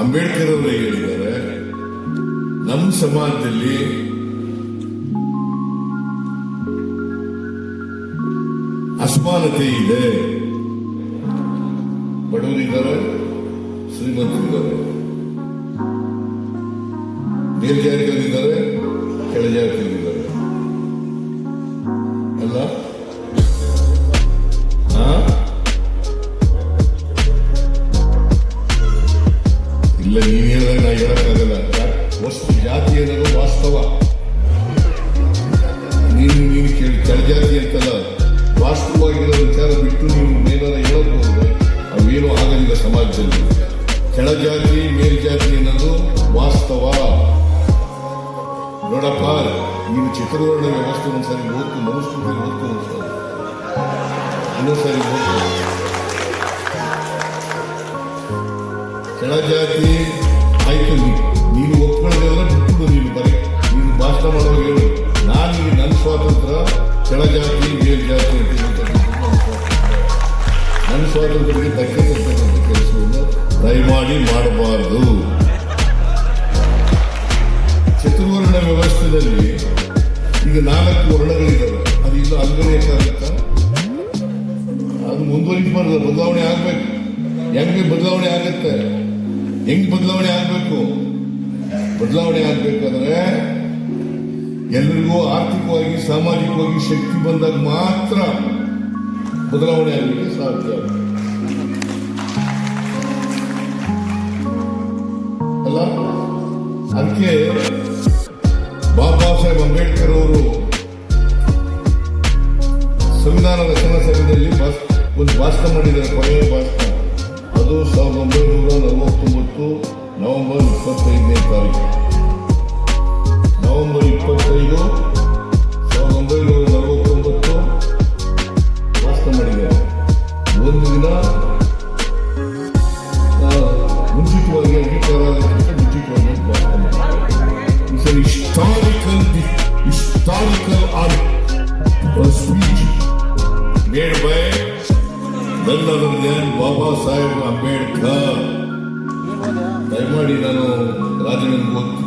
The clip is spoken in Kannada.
ಅಂಬೇಡ್ಕರ್ ಅವರು ಹೇಳಿದ್ದಾರೆ ನಮ್ಮ ಸಮಾಜದಲ್ಲಿ ಅಸಮಾನತೆ ಇದೆ. ಬಡವರಿದ್ದಾರೆ ಶ್ರೀಮಂತರಿದ್ದಾರೆ. ಮೇಲ್ಜಾತಿಯವರಿದ್ದಾರೆ ಇಲ್ಲ ನೀನು ಹೇಳಿದಾಗ ನಾ ಹೇಳಕ್ಕಾಗಲ್ಲ. ವಸ್ತು ಜಾತಿ ಅನ್ನೋದು ವಾಸ್ತವ. ನೀನು ನೀನು ಕೇಳಿ ಕೆಳಜಾತಿ ಅಂತಲ್ಲ, ವಾಸ್ತವವಾಗಿರೋ ವಿಚಾರ ಬಿಟ್ಟು ನೀವು ಮೇಲಾರ ಹೇಳೋದು ಹೋದ್ರೆ ಅವೇನೂ ಆಗಲಿಲ್ಲ ಸಮಾಜದಲ್ಲಿ. ಕೆಳಜಾತಿ ಮೇಲ್ಜಾತಿ ಅನ್ನೋದು ವಾಸ್ತವ. ನೋಡಪ್ಪ, ನೀನು ಚಿತ್ರವರ್ಣ ವ್ಯವಸ್ಥೆ ಒಂದ್ಸರಿ ಓದ್ತು ಮನುಷ್ಯರಿಗೆ ಓದ್ತು ಒಂದ್ಸರಿ. ಇನ್ನೊಂದ್ಸರಿ ಓದ್ತು ಕೆಳಜಾತಿ ಆಯ್ತು ನೀನು ಒಪ್ಕೊಳ್ಳೋದೆಲ್ಲ ಬಿಟ್ಬಿಡು ನೀನು ಬರೀ. ನೀನು ಭಾಷಣ ಮಾಡುವಾಗ ಹೇಳು. ನಾನು ನನ್ನ ಸ್ವಾತಂತ್ರ್ಯ ಕೆಳಜಾತಿ ಮೇಲ್ಜಾತಿ ಅಂತ ನನ್ನ ಸ್ವಾತಂತ್ರ್ಯ. ನನ್ನ ಸ್ವಾತಂತ್ರ್ಯಕ್ಕೆ ಧಕ್ಕೆ ತರ್ತಕ್ಕಂಥ ಕೆಲಸವನ್ನು ದಯಮಾಡಿ ಮಾಡಬಾರದು. ಚತುರ್ವರ್ಣ ವ್ಯವಸ್ಥೆಯಲ್ಲಿ ಈಗ ನಾಲ್ಕು ವರ್ಣಗಳಿದ್ದಾವೆ ಅದು ಇಲ್ಲ ಅಲ್ಗಲಿಯಕ್ಕಾಗತ್ತಾ ಅದು ಮಾಡಿದ ಬದಲಾವಣೆ ಆಗ್ಬೇಕು. ಹೆಂಗೆ ಬದಲಾವಣೆ ಆಗತ್ತೆ? ಹೆಂಗ್ ಬದಲಾವಣೆ ಆಗ್ಬೇಕು? ಬದಲಾವಣೆ ಆಗ್ಬೇಕಾದ್ರೆ ಎಲ್ರಿಗೂ ಆರ್ಥಿಕವಾಗಿ, ಸಾಮಾಜಿಕವಾಗಿ ಶಕ್ತಿ ಬಂದಾಗ ಮಾತ್ರ ಬದಲಾವಣೆ ಆಗಲಿಕ್ಕೆ ಸಾಧ್ಯ. ಅಲ್ಲ? ಅದಕ್ಕೆ ಬಾಬಾ ಸಾಹೇಬ್ ಅಂಬೇಡ್ಕರ್ ಅವರು ಸಂವಿಧಾನ ರಚನಾ ಸಭೆಯಲ್ಲಿ ಒಂದು ಭಾಷಣ ಮಾಡಿದ್ದಾರೆ, ಕೊನೆಯ ಭಾಷಣ. ಅದು ಸಾವಿರದ ಒಂಬೈನೂರ ನಲವತ್ತೊಂಬತ್ತು ನವೆಂಬರ್ ಇಪ್ಪತ್ತೈದನೇ ತಾರೀಕು ನವೆಂಬರ್ ಇಪ್ಪತ್ತೈದು ಸಾವಿರದ ಒಂಬೈನೂರ ನಲವತ್ತೊಂಬತ್ತು ಭಾಷಣ ಮಾಡಿದ್ದಾರೆ ಒಂದು ದಿನ ಮುಂಚಿತವಾಗಿ ಆಗೋದಕ್ಕಿಂತ ಮುಂಚಿತವಾಗಿ it's an historical historical art speech made by other Baba Saheb Ambedkar. ದಯಮಾಡಿ ನಾನು ರಾಜನಿಗೆ ಗೊತ್ತು